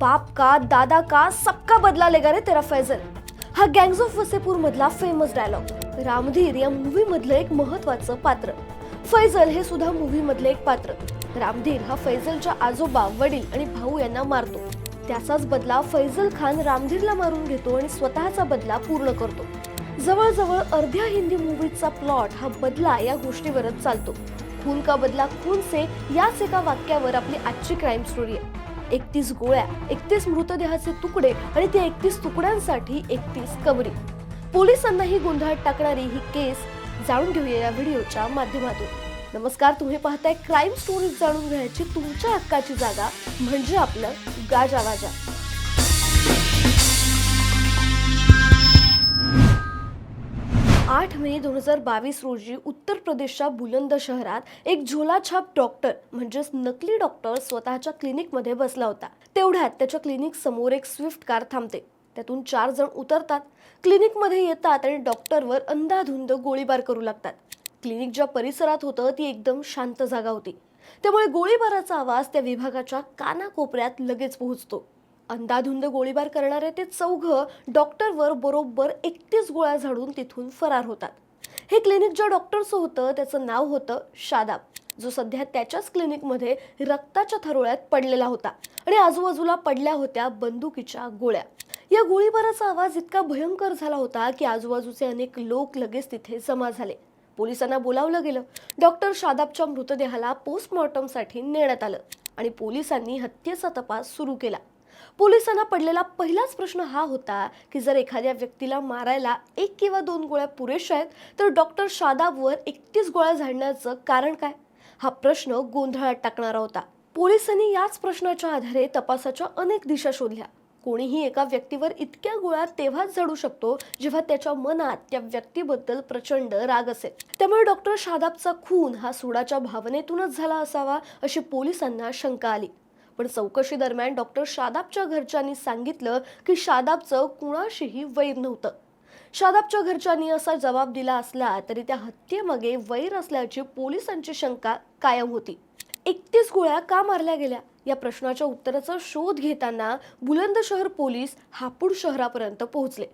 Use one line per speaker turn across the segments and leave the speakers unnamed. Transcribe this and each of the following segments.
बाप का दादा का सबका बदला लेगा रे तेरा फैजल। हा गँग्स ऑफ वसेपूर मधला फेमस डायलॉग रामधीर या मूवी मधलं एक महत्वाचं पात्र. फैजल हे सुद्धा मूवी मधलं एक पात्र. रामधीर हा फैजलच्या आजोबा वडील आणि भाऊ यांना मारतो. त्याचाच बदला फैजल खान रामधीरला मारून घेतो आणि स्वतःचा बदला पूर्ण करतो. जवळजवळ अर्ध्या हिंदी मूवीजचा प्लॉट हा बदला या गोष्टीवरच चालतो. खून का बदला खून से याच एका वाक्यावर आपली आजची क्राईम स्टोरी आहे. एकतीस गोळ्या एकतीस मृतदेहाचे तुकडे आणि त्या एकतीस तुकड्यांसाठी एकतीस कबरी पोलिसांनाही गोंधळात टाकणारी ही केस जाणून घेऊया या व्हिडिओच्या माध्यमातून. नमस्कार तुम्ही पाहताय क्राईम स्टोरीज जाणून घेण्याची तुमच्या हक्काची जागा म्हणजे आपलं गाजा आठ मे दोन हजार बावीस रोजी उत्तर प्रदेशच्या बुलंद शहरात एक झोलाछाप डॉक्टर म्हणजेच नकली डॉक्टर स्वतःच्या क्लिनिकमध्ये बसला होता. तेवढ्यात त्याच्या क्लिनिक समोर एक स्विफ्ट कार थांबते. त्यातून चार जण उतरतात. क्लिनिकमध्ये येतात आणि डॉक्टरवर अंधाधुंद गोळीबार करू लागतात. क्लिनिक ज्या परिसरात होतं ती एकदम शांत जागा होती. त्यामुळे गोळीबाराचा आवाज त्या विभागाच्या कानाकोपऱ्यात लगेच पोहोचतो. अंधाधुंद गोळीबार करणारे ते चौघं डॉक्टरवर बरोबर एकतीस गोळ्या झाडून तिथून फरार होतात. हे क्लिनिक ज्या डॉक्टरचं होतं त्याचं नाव होतं शादाब जो सध्या त्याच्याच क्लिनिकमध्ये रक्ताच्या थरोळ्यात पडलेला होता आणि आजूबाजूला पडल्या होत्या बंदुकीच्या गोळ्या. या गोळीबाराचा आवाज इतका भयंकर झाला होता की आजूबाजूचे अनेक लोक लगेच तिथे जमा झाले. पोलिसांना बोलावलं गेलं. डॉक्टर शादाबच्या मृतदेहाला पोस्टमॉर्टमसाठी नेण्यात आलं आणि पोलिसांनी हत्येचा तपास सुरू केला. पोलिसांना पडलेला पहिलाच प्रश्न हा होता की जर एखाद्या व्यक्तीला मारायला एक किंवा दोन गोळ्या पुरेशा आहेत तर डॉक्टर शादाबवर एकतीस गोळ्या झाडण्याचं कारण काय? हा प्रश्न गोंधळात टाकणारा होता. पोलिसांनी याच प्रश्नाच्या आधारे तपासाच्या अनेक दिशा शोधल्या. कोणीही एका व्यक्तीवर इतक्या गोळ्या तेव्हाच झाडू शकतो जेव्हा त्याच्या मनात त्या व्यक्तीबद्दल प्रचंड राग असेल. त्यामुळे डॉक्टर शादाबचा खून हा सुडाच्या भावनेतूनच झाला असावा अशी पोलिसांना शंका आली. पण चौकशी दरम्यान डॉक्टर शादाबच्या घरच्यांनी सांगितलं की शादाबचं कुणाशीही वैर नव्हतं. शादाबच्या घरच्यांनी असा जबाब दिला असला तरी त्या हत्येमागे वैर असल्याची पोलिसांची शंका कायम होती. एकतीस गोळ्या का मारल्या गेल्या? या प्रश्नाच्या उत्तराचा शोध घेताना बुलंदशहर पोलीस हापूड शहरापर्यंत पोहोचले.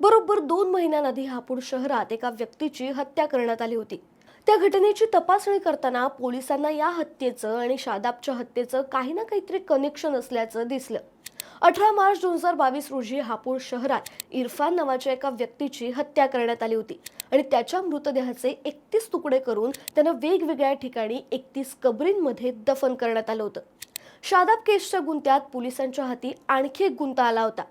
बरोबर दोन महिन्यांआधी हापूड शहरात एका व्यक्तीची हत्या करण्यात आली होती. त्या घटनेची तपासणी करताना पोलिसांना या हत्येचं आणि शादाबच्या हत्येचं काही ना काहीतरी कनेक्शन असल्याचं दिसलं. अठरा मार्च दोन हजार बावीस रोजी हापूर शहरात इरफान नावाच्या एका व्यक्तीची हत्या करण्यात आली होती आणि त्याच्या मृतदेहाचे एकतीस तुकडे करून त्यानं वेगवेगळ्या ठिकाणी एकतीस कबरींमध्ये दफन करण्यात आलं होतं. शादाब केसच्या गुंत्यात पोलिसांच्या हाती आणखी एक गुंता आला होता.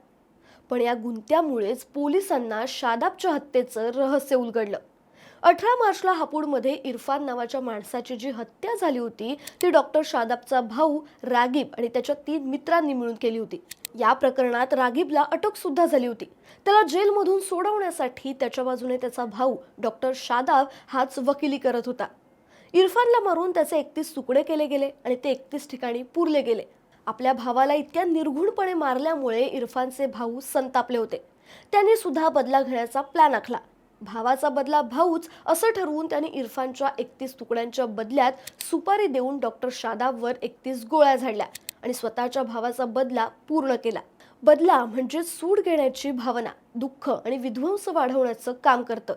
पण या गुंत्यामुळेच पोलिसांना शादाबच्या हत्येचं रहस्य उलगडलं. अठरा मार्चला हापूडमध्ये इरफान नावाच्या माणसाची जी हत्या झाली होती ती डॉक्टर शादाबचा भाऊ रागीब आणि त्याच्या तीन मित्रांनी मिळून केली होती. या प्रकरणात रागीबला अटक सुद्धा झाली होती. त्याला जेलमधून सोडवण्यासाठी त्याच्या बाजूने त्याचा भाऊ डॉक्टर शादाब हाच वकिली करत होता. इरफानला मारून त्याचे एकतीस तुकडे केले गेले आणि ते एकतीस ठिकाणी पुरले गेले. आपल्या भावाला इतक्या निर्घुणपणे मारल्यामुळे इरफानचे भाऊ संतापले होते. त्यांनी सुद्धा बदला घेण्याचा प्लॅन आखला. भावाचा बदला भाऊच असं ठरवून त्याने इरफानच्या एकतीस तुकड्यांच्या बदल्यात सुपारी देऊन डॉक्टर शादाबवर एकतीस गोळ्या झाडल्या आणि स्वतःच्या भावाचा बदला पूर्ण केला. बदला म्हणजे सूड घेण्याची भावना दुःख आणि विध्वंस वाढवण्याचं काम करतं.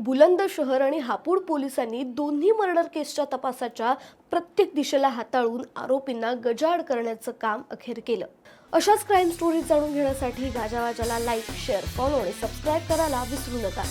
बुलंद शहर आणि हापूड पोलिसांनी दोन्ही मर्डर केसच्या तपासाच्या प्रत्येक दिशेला हाताळून आरोपींना गजाड करण्याचं काम अखेर केलं. अशाच क्राईम स्टोरीज जाणून घेण्यासाठी गाजावाजाला लाईक शेअर फॉलो आणि सबस्क्राईब करायला विसरू नका.